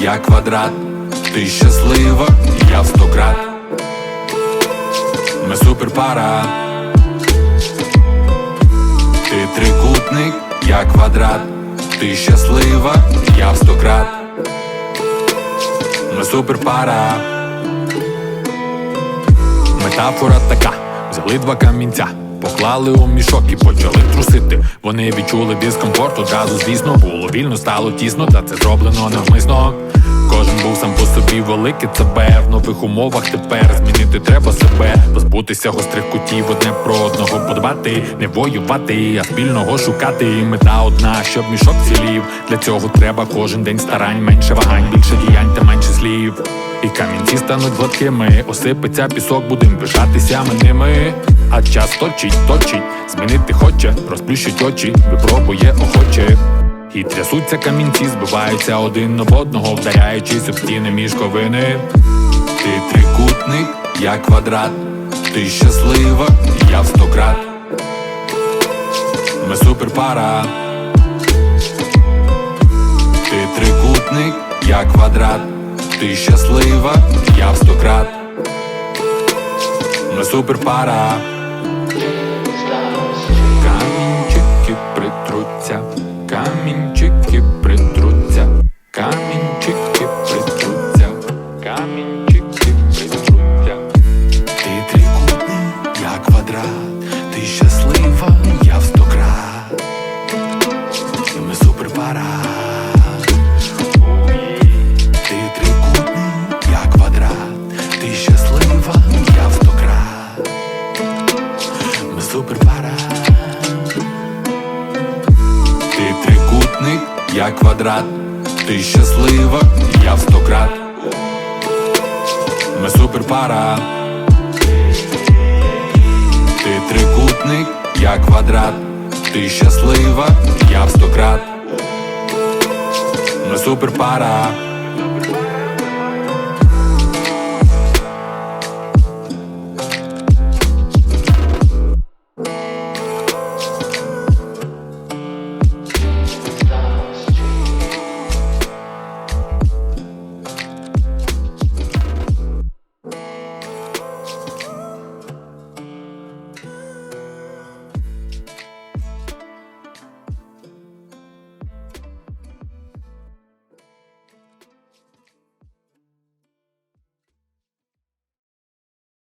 я квадрат, ти щаслива, я в сто крат. Ми суперпара. Ти трикутник, я квадрат, ти щаслива, я в сто крат. Ми суперпара. Метафора така, взяли два камінця, поклали у мішок і почали трусити. Вони відчули дискомфорт, одразу, звісно, було вільно, стало тісно, та це зроблено навмисно. Кожен був сам по собі великий ЦБ В нових умовах тепер змінити треба себе, позбутися гострих кутів, одне про одного подбати, не воювати, а спільного шукати. Мета одна, щоб мішок цілів. Для цього треба кожен день старань, менше вагань, більше діянь та менше слів. І камінці стануть гладкими, осипеться пісок, будем пишатися ми ними. А час точить, точить, змінити хоче, розплющить очі, випробує охоче. І трясуться камінці, збиваються один об одного, вдаряючись об стіни мішковини. Ти трикутник, я квадрат, ти щаслива, я в сто крат. Ми суперпара. Ти трикутник, я квадрат, ти щаслива, я в сто крат. Ми суперпара. Суперпара. Ти трикутник, я квадрат, ти щаслива, я в сто крат. Ми суперпара. Ти трикутник, я квадрат, ти щаслива, я в сто крат. Ми суперпара. Ти трикутник, я квадрат, ти щаслива, я в сто крат. Ми суперпара.